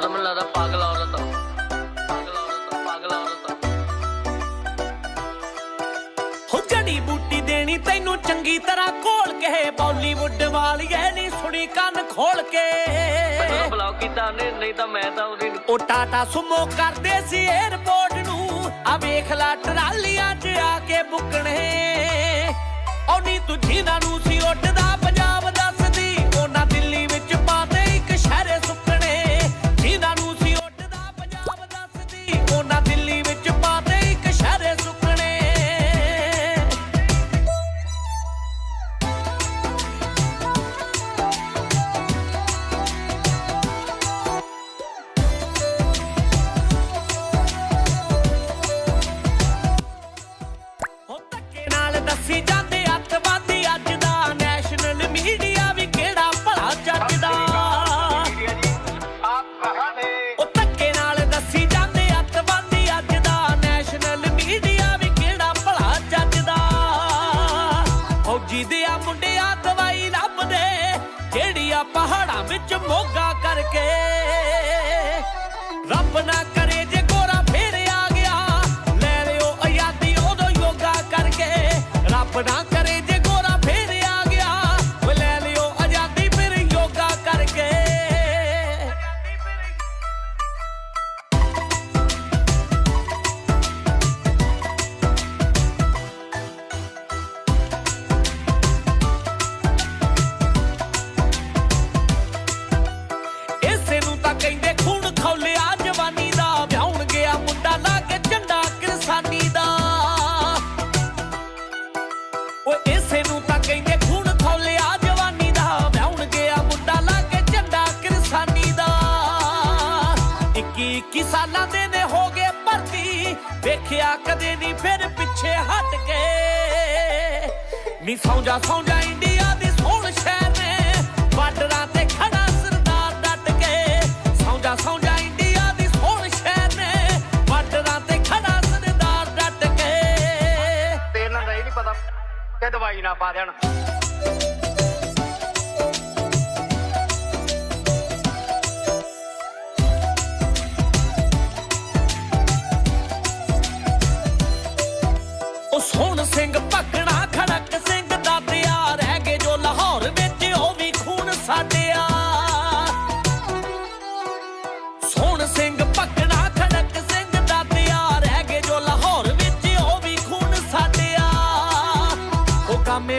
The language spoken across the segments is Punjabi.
ਉਹ ਤਾਂ ਮੈਨੂੰ ਲੱਗਦਾ ਪਾਗਲ ਔਰਤ ਆ। ਪਾਗਲ ਔਰਤ ਆ ਪਾਗਲ ਔਰਤ ਆ। ਹੋ ਜੜੀ ਬੂਟੀ ਦੇਣੀ ਤੈਨੂੰ ਚੰਗੀ ਤਰ੍ਹਾਂ ਘੋਲ ਕੇ ਬਾਲੀਵੁੱਡ ਵਾਲੀਏ ਨਹੀਂ ਸੁਣੀ ਕੰਨ ਖੋਲ ਕੇ। ਮੈਨੂੰ ਬਲੌਕ ਕੀਤਾ ਨੇ ਨਹੀਂ ਤਾਂ ਮੈਂ ਤਾਂ ਉਹਦੀ ਉਹ ਟਾਟਾ ਸੁਮੋ ਕਰਦੇ ਸੀ 에어ਪੋਰਟ ਨੂੰ। ਆ ਵੇਖ ਲੈ ਟਰਾਲੀਆਂ 'ਚ ਆ ਕੇ ਬੁੱਕਣੇ। ਉਹ ਨੀ ਤੂੰ ਜਿਨ੍ਹਾਂ ਨੂੰ ਸੀ ਉੱਡਦਾ ਓਏ ਨੂੰ ਤਾਂ ਕਹਿੰਦੇ ਖੂਨ ਖੌਲਿਆ, ਜਵਾਨੀ ਦਾ ਵਿਆਹਣ ਗਿਆ ਮੁੰਡਾ ਲਾ ਕੇ ਝੰਡਾ ਕਿਰਸਾਨੀ ਦਾ। 21 21 ਸਾਲਾਂ ਦੇ ਨੇ ਹੋ ਗਏ ਭਰਤੀ, ਵੇਖਿਆ ਕਦੇ ਨਹੀਂ ਫਿਰ ਪਿੱਛੇ ਹਟ ਕੇ। ਨੀ ਸੌਂ ਜਾ ਇੰਡੀਆ ਦੀ ਸੋਹਣ ਸ਼ਹਿਰ ਨੇ, ਬਾਰਡਰਾਂ ਤੇ ਖੜਾ ਸਰਦਾਰ ਡਟ ਕੇ। ਸੌਂ ਜਾ ਇੰਡੀਆ ਦੀ ਸੋਹਣ ਸ਼ਹਿਰ ਨੇ, ਬਾਰਡਰਾਂ ਤੇ ਖੜਾ ਸਰਦਾਰ ਡਟ ਕੇ। ਤੇ ਇਹਨਾਂ ਨਹੀਂ ਪਤਾ। ਕਿ ਦਵਾਈ ਨਾ ਪਾ ਦੇਣ।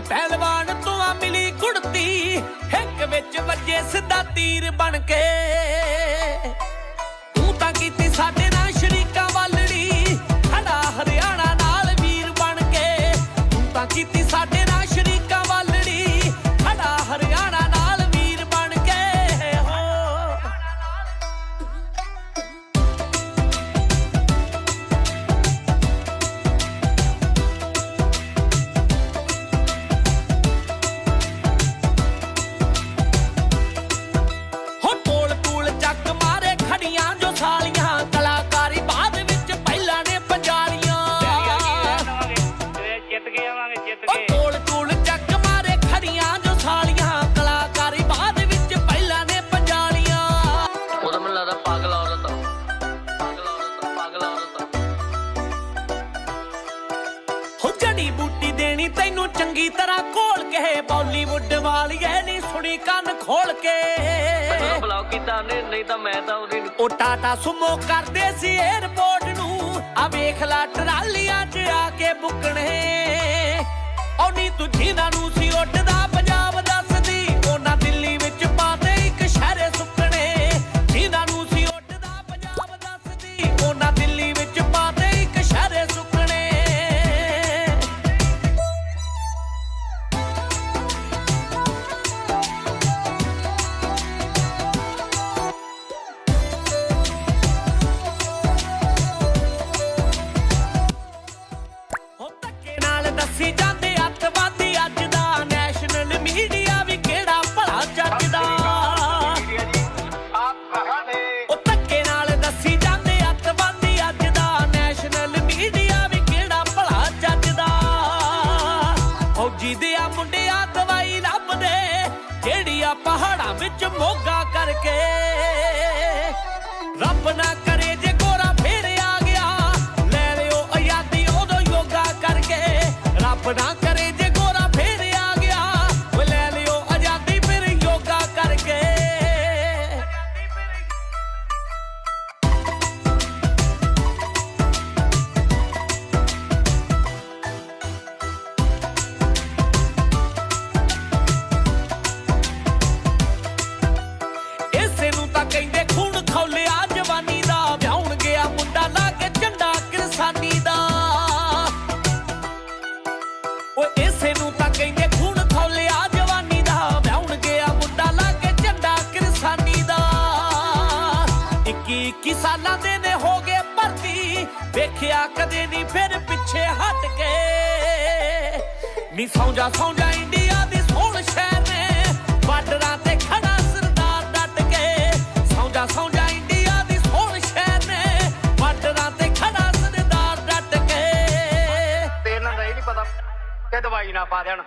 ਪਹਿਲਵਾਨ ਤੋਂ ਆ ਮਿਲੀ ਕੁੜਤੀ ਹਿੱਕ ਵਿੱਚ ਵੱਜੇ ਸਿੱਧਾ ਤੀਰ ਬਣ ਕੇ। ਤੂੰ ਤਾਂ ਕੀਤੀ ਸਾਡੇ ਨਾਲ ਸ਼ਰੀਕਾਂ ਵਾਲੜੀ, ਖੜਾ ਹਰਿਆਣਾ ਨਾਲ ਵੀਰ ਬਣ ਕੇ। ਤੂੰ ਤਾਂ ਕੀਤੀ ਸਾਡੇ ਖੋਲ ਕੇ। ਮੈਨੂੰ ਬਲੌਕ ਕੀਤਾ ਨੇ ਨਹੀਂ ਤਾਂ ਮੈਂ ਤਾਂ ਉਹਦੀ ਉਹ ਟਾਟਾ ਸੁਮੋ ਕਰਦੇ ਸੀ 에어ਪੋਰਟ ਨੂੰ। ਆ ਵੇਖ ਲੈ ਟਰਾਲੀਆਂ 'ਚ ਆ ਕੇ ਬੁੱਕਣੇ। ਉਹ ਨੀ ਤੂੰ ਜਿਨ੍ਹਾਂ ਨੂੰ ਸੀ ਉੱਡਦਾ ਵੇਖਿਆ ਕਦੇ ਨਹੀਂ, ਫਿਰ ਪਿੱਛੇ ਹਟ ਕੇ। ਨੀ ਸੌਂ ਜਾ ਇੰਡੀਆ ਦੀ ਸੋਹਣ ਸ਼ਹਿਰ ਨੇ, ਬਾਰਡਰਾਂ ਤੇ ਖੜਾ ਸਰਦਾਰ ਡਟ ਕੇ। ਸੌਂ ਜਾ ਇੰਡੀਆ ਦੀ ਸੋਹਣ ਸ਼ਹਿਰ ਨੇ, ਬਾਰਡਰਾਂ ਤੇ ਖੜਾ ਸਰਦਾਰ ਡਟ ਕੇ। ਤੇ ਦਾ ਇਹ ਨਹੀਂ ਪਤਾ ਕਿ ਦਵਾਈ ਨਾ ਪਾ ਦੇਣ।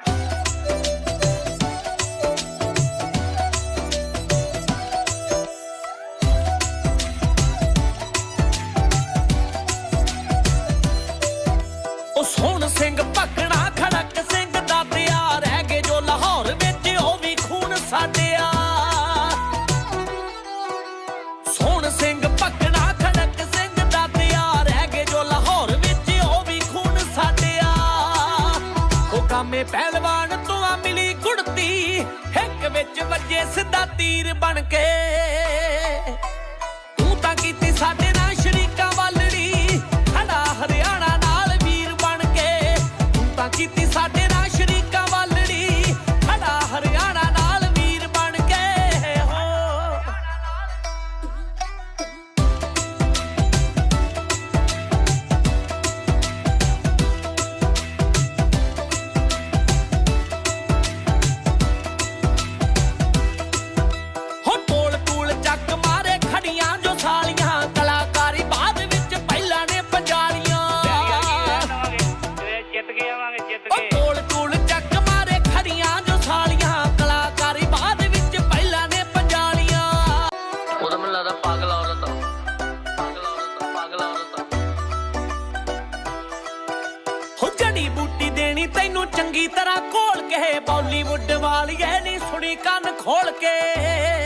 ਸੋਹਣ ਸਿੰਘ ਭਕਣਾ ਖੜਕ ਸਿੰਘ ਦਾ ਪਿਆਰ ਰਹਿ ਗਏ ਜੋ ਲਾਹੌਰ ਵਿੱਚ, ਉਹ ਵੀ ਖੂਨ ਸਾਡਿਆ। ਸੋਹਣ ਸਿੰਘ ਭਕਣਾ ਖੜਕ ਸਿੰਘ ਦਾ ਪਿਆਰ ਰਹਿ ਗਏ ਜੋ ਲਾਹੌਰ ਵਿੱਚ, ਉਹ ਵੀ ਖੂਨ ਸਾਡਿਆ। ਉਹ ਕਾਮੇ ਪਹਿਲਵਾਨ ਤੋਂ ਆ ਮਿਲੀ ਕੁੜਤੀ ਹਿੱਕ ਵਿੱਚ ਵੱਜੇ ਸਿੱਧਾ ਤੀਰ ਬਣ ਕੇ। ਕੇ ਬਾਲੀਵੁੱਡ ਵਾਲੀਏ ਨਹੀਂ ਸੁਣੀ ਕੰਨ ਖੋਲ ਕੇ।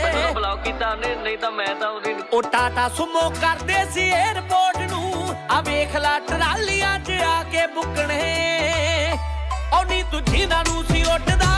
ਮੈਨੂੰ ਬਲੌਕ ਕੀਤਾ ਉਹਨੇ ਨਹੀਂ ਤਾਂ ਮੈਂ ਤਾਂ ਉਹਦੀ ਉਹ ਟਾਟਾ ਸੁਮੋ ਕਰਦੇ ਸੀ 에어ਪੋਰਟ ਨੂੰ। ਆ ਵੇਖ ਲੈ ਟਰਾਲੀਆਂ 'ਚ ਆ ਕੇ ਬੁੱਕਣੇ। ਉਹ ਨੀ ਤੂੰ ਜਿਨ੍ਹਾਂ ਨੂੰ ਸੀ ਉੱਡਦਾ